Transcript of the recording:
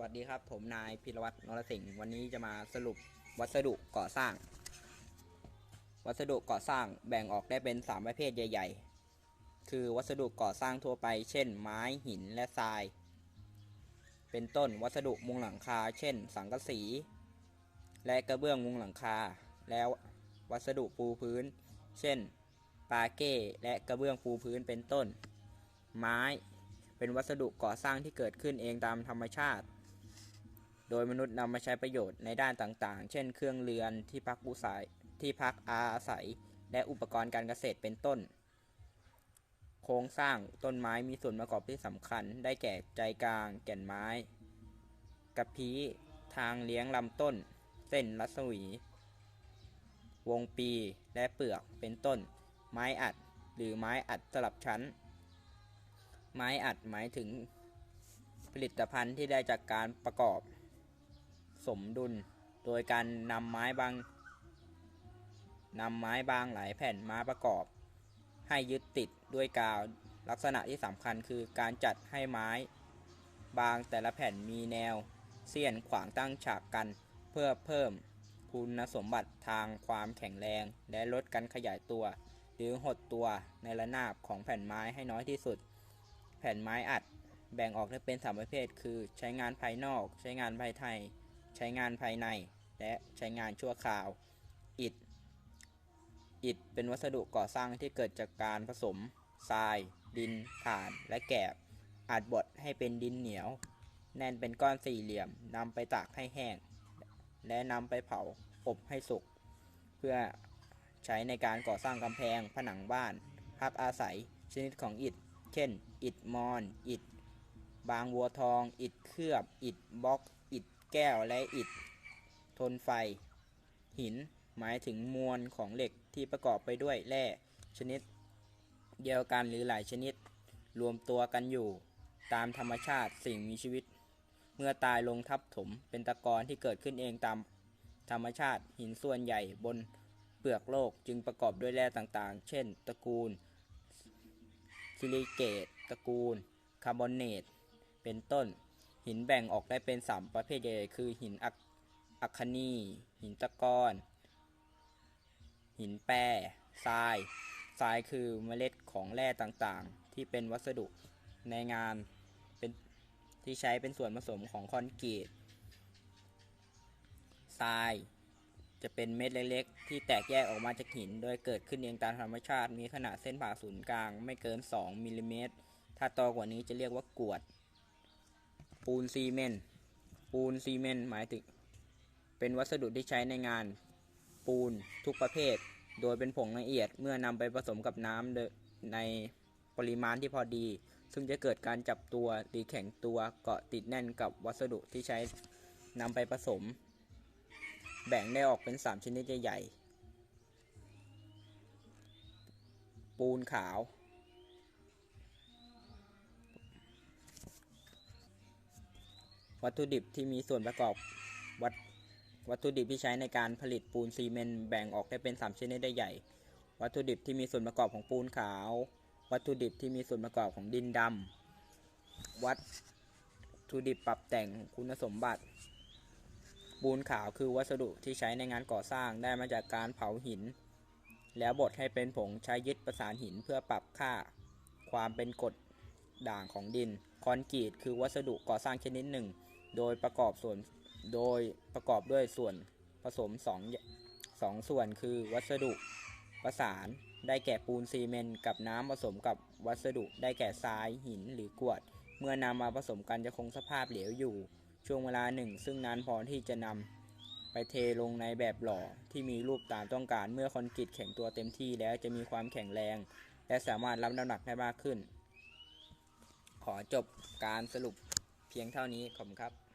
วัสดีครับ ผมนายพิรวัตรนรสิงห์วันนี้จะมาสรุปวัสดุก่อสร้าง วัสดุก่อสร้างแบ่งออกได้เป็น 3 ประเภทใหญ่ ๆ คือวัสดุก่อสร้างทั่วไป เช่น ไม้หินและทราย เป็นต้นวัสดุมุงหลังคา เช่น สังกะสี และกระเบื้องมุงหลังคา แล้ววัสดุปูพื้น เช่น ปาเก้และกระเบื้องปูพื้นเป็นต้น ไม้เป็นวัสดุก่อสร้างที่เกิดขึ้นเองตามธรรมชาติ โดยมนุษย์นำมาใช้ประโยชน์ในด้านต่างๆ เช่น เครื่องเรือนที่พักอุสัยที่พักอาศัย และอุปกรณ์การเกษตรเป็นต้น โครงสร้างต้นไม้มีส่วนประกอบที่สำคัญ ได้แก่ใจกลาง แก่นไม้ กระพี้ทางเลี้ยงลำต้น เส้นรัศมี วงปีและเปลือกเป็นต้น ไม้อัดหรือไม้อัดสลับชั้น ไม้อัดหมายถึงผลิตภัณฑ์ที่ได้จากการประกอบ สมดุล โดยการนำไม้บางนำไม้บางหลายแผ่นมาประกอบ ให้ยึดติดด้วยกาว ลักษณะที่สำคัญคือการจัดให้ไม้ บางแต่ละแผ่นมีแนว เสี้ยนขวางตั้งฉากกัน เพื่อเพิ่มคุณสมบัติทางความแข็งแรง และลดการขยายตัว หรือหดตัวในระนาบของแผ่นไม้ให้น้อยที่สุด แผ่นไม้อัดแบ่งออกได้เป็นสามประเภท คือ ใช้งานภายนอก ใช้งานภายใน ใช้งานภายใน และใช้งานชั่วคราว อิฐ อิฐเป็นวัสดุก่อสร้างที่เกิดจากการผสมทราย ดินถ่านและแกบ อาจบดให้เป็นดินเหนียว แน่นเป็นก้อนสี่เหลี่ยมนำไปตากให้แห้ง และนำไปเผาอบให้สุก เพื่อใช้ในการก่อสร้างกำแพงผนังบ้านพักอาศัยชนิดของอิฐ เช่น อิฐมอน อิฐ บางวัวทอง อิฐเคลือบ อิฐบล็อก แก้วและอิฐ ทนไฟ หิน หมายถึงมวลของเหล็กที่ประกอบไปด้วยแร่ชนิด เดียวกันหรือหลายชนิด รวมตัวกันอยู่ ตามธรรมชาติสิ่งมีชีวิต เมื่อตายลงทับถมเป็นตะกอนที่เกิดขึ้นเองตามธรรมชาติหินส่วนใหญ่บนเปลือกโลกจึงประกอบด้วยแร่ต่างๆ เช่น ตระกูลซิลิเกตตระกูล คาร์บอเนต เป็นต้น หินแบ่งออกได้เป็น 3 ประเภทใหญ่คือหินอัคอัคนีหินตะกอนหินแปรทราย ทรายคือเมล็ดของแร่ต่างๆ ที่เป็นวัสดุในงานเป็นที่ใช้เป็นส่วนผสมของคอนกรีตทรายจะเป็นเม็ดเล็กๆ ที่แตกแยกออกมาจากหิน โดยเกิดขึ้นเองตามธรรมชาติ มีขนาดเส้นผ่าศูนย์กลาง ไม่เกิน 2มิลลิเมตร ถ้าโตกว่านี้จะเรียกว่ากรวด ปูนซีเมนต์ปูนซีเมนต์หมายถึง เป็นวัสดุที่ใช้ในงาน ปูนทุกประเภท โดยเป็นผงละเอียดเมื่อนำไปผสมกับน้ำในปริมาณที่พอดี ซึ่งจะเกิดการจับตัวหรือแข็งตัวเกาะติดแน่นกับวัสดุที่ใช้นำไปผสม แบ่งได้ออกเป็น 3 ชนิดใหญ่ๆปูนขาว วัตถุดิบที่มีส่วนประกอบวัตวัตถุดิบที่ใช้ในการผลิตปูนซีเมนต์แบ่งออกได้เป็น 3 ชนิดได้ใหญ่ วัตถุดิบที่มีส่วนประกอบของปูนขาว วัตถุดิบที่มีส่วนประกอบของดินดำวัตถุดิบปรับแต่งคุณสมบัติ ปูนขาวคือวัสดุที่ใช้ในงานก่อสร้างได้มาจากการเผาหิน แล้วบดให้เป็นผงใช้ยึดประสานหินเพื่อปรับค่า ความเป็นกรดด่างของดิน คอนกรีตคือวัสดุก่อสร้างชนิดหนึ่ง โดยประกอบส่วนโดยประกอบด้วยส่วนผสมสองสองส่วนคือวัสดุประสานได้แก่ปูนซีเมนต์กับน้ำผสมกับวัสดุได้แก่ทรายหินหรือกรวด เมื่อนำมาผสมกันจะคงสภาพเหลวอยู่ ช่วงเวลาหนึ่ง ซึ่งนานพอที่จะนำไปเทลงในแบบหล่อที่มีรูปตามต้องการเมื่อคอนกรีตแข็งตัวเต็มที่แล้วจะมีความแข็งแรง และสามารถรับน้ำหนักได้มากขึ้น ขอจบการสรุป เพียงเท่านี้ขอบคุณครับ